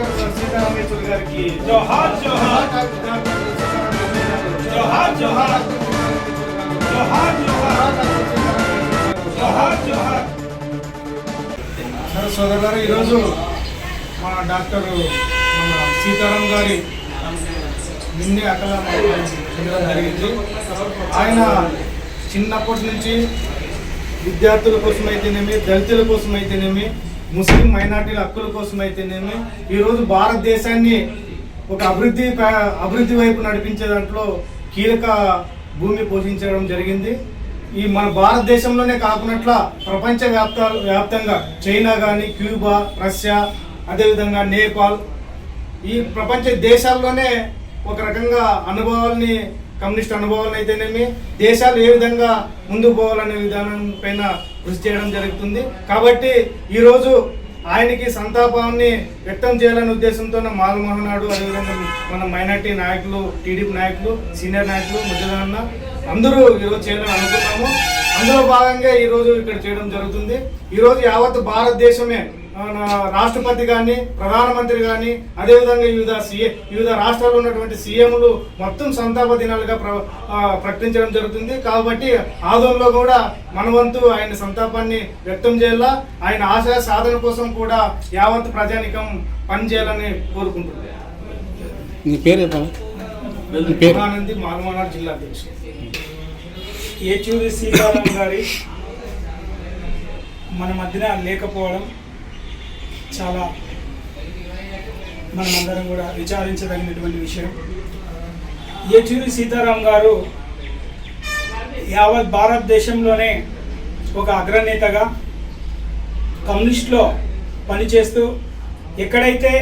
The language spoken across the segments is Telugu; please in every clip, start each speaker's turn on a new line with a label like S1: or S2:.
S1: సీతారామేశ్వరి ఈరోజు మా డాక్టర్ మన సీతారాం గారి నిండి అక్కడ చెందడం జరిగింది. ఆయన చిన్నప్పటి నుంచి విద్యార్థుల కోసమైతేనేమి దళితుల కోసమైతేనేమి ముస్లిం మైనార్టీల హక్కుల కోసం అయితేనేమి ఈరోజు భారతదేశాన్ని ఒక అభివృద్ధి అభివృద్ధి వైపు నడిపించే దాంట్లో కీలక భూమి పోషించడం జరిగింది. ఈ మన భారతదేశంలోనే కాకున్నట్ల ప్రపంచ వ్యాప్త వ్యాప్తంగా చైనా కానీ క్యూబా రష్యా అదేవిధంగా నేపాల్ ఈ ప్రపంచ దేశాల్లోనే ఒక రకంగా అనుభవాల్ని కమ్యూనిస్ట్ అనుభవాలను అయితేనేమి దేశాలు ఏ విధంగా ముందుకు పోవాలనే విధానం పైన కృషి చేయడం జరుగుతుంది. కాబట్టి ఈరోజు ఆయనకి సంతాపాన్ని వ్యక్తం చేయాలనే ఉద్దేశంతో మాలమోహన్ నాయుడు అదేవిధంగా మన మైనార్టీ నాయకులు టీడీపీ నాయకులు సీనియర్ నాయకులు ముద్దులన్న అందరూ ఈరోజు చేయాలని అనుకున్నాము అందులో భాగంగా ఈరోజు ఇక్కడ చేయడం జరుగుతుంది. ఈరోజు యావత్ భారతదేశమే రాష్ట్రపతి కానీ ప్రధానమంత్రి కానీ అదేవిధంగా వివిధ సీఏ వివిధ రాష్ట్రాల్లో ఉన్నటువంటి సీఎంలు మొత్తం సంతాప దినాలుగా ప్ర ప్రకటించడం జరుగుతుంది. కాబట్టి ఆదంలో కూడా మన వంతు ఆయన సంతాపాన్ని వ్యక్తం చేయాలా. ఆయన ఆశయ సాధన కోసం కూడా యావత్ ప్రజానికం పనిచేయాలని కోరుకుంటుంది
S2: నీ పేరు
S1: జిల్లా అధ్యక్షుడు.
S3: ఏచూరి సీతారాం గారి మన మధ్యన లేకపోవడం చాలా మనమందరం కూడా విచారించదగినటువంటి విషయం. ఏచూరి సీతారాం గారు యావత్ భారతదేశంలోనే ఒక అగ్రనేతగా కమ్యూనిస్ట్లో పనిచేస్తూ ఎక్కడైతే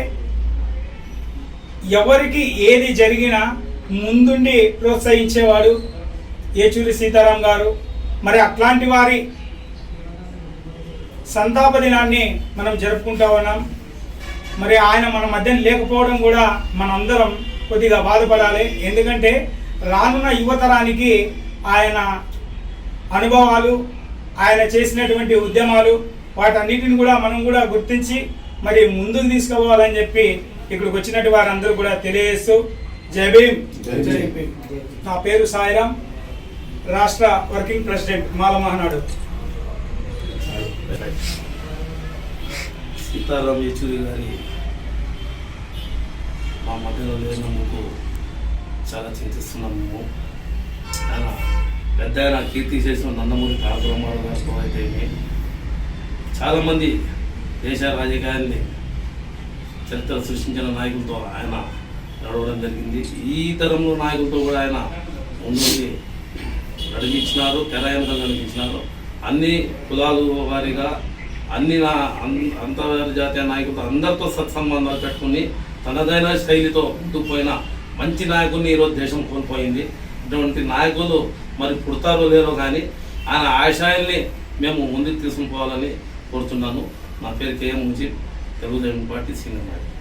S3: ఎవరికి ఏది జరిగినా ముందుండి ప్రోత్సహించేవాడు ఏచూరి సీతారాం గారు. మరి అట్లాంటి వారి సంతాప దినాన్ని మనం జరుపుకుంటా ఉన్నాం. మరి ఆయన మన మధ్య లేకపోవడం కూడా మనందరం కొద్దిగా బాధపడాలి. ఎందుకంటే రానున్న యువతరానికి ఆయన అనుభవాలు ఆయన చేసినటువంటి ఉద్యమాలు వాటన్నిటిని కూడా మనం కూడా గుర్తించి మరి ముందుకు తీసుకుపోవాలని చెప్పి ఇక్కడికి వచ్చినట్టు వారందరూ కూడా తెలియజేస్తూ జై భీమ్. నా పేరు సాయిరాం రాష్ట్ర వర్కింగ్ ప్రెసిడెంట్ మాల మహానాడు
S4: సీతారాం యేచూరి గారి మా మధ్యలో లేనందుకు చాలా చింతిస్తున్నాము. మేము ఆయన పెద్ద ఆయన కీర్తి చేసిన నందమూరి కార్యక్రమాలు గారితో అయితే చాలామంది దేశ రాజకీయాన్ని చరిత్ర సృష్టించిన నాయకులతో ఆయన నడవడం జరిగింది. ఈ తరంలో నాయకులతో కూడా ఆయన ముందుండి నడిపించినారు తెరాయనగా నడిపించినారు. అన్ని కులాలు వారిగా అన్ని నా అంతర్జాతీయ నాయకులతో అందరితో సత్సంబంధాలు పెట్టుకుని తనదైన శైలితో ముందుకుపోయిన మంచి నాయకుడిని ఈరోజు దేశం కోల్పోయింది. ఇటువంటి నాయకులు మరి పుడతారో లేరో కానీ ఆయన ఆశయాల్ని మేము ముందుకు తీసుకుపోవాలని కోరుతున్నాను నా పేరు K M Mujeeb Telugu Desam party senior నాయకుడు.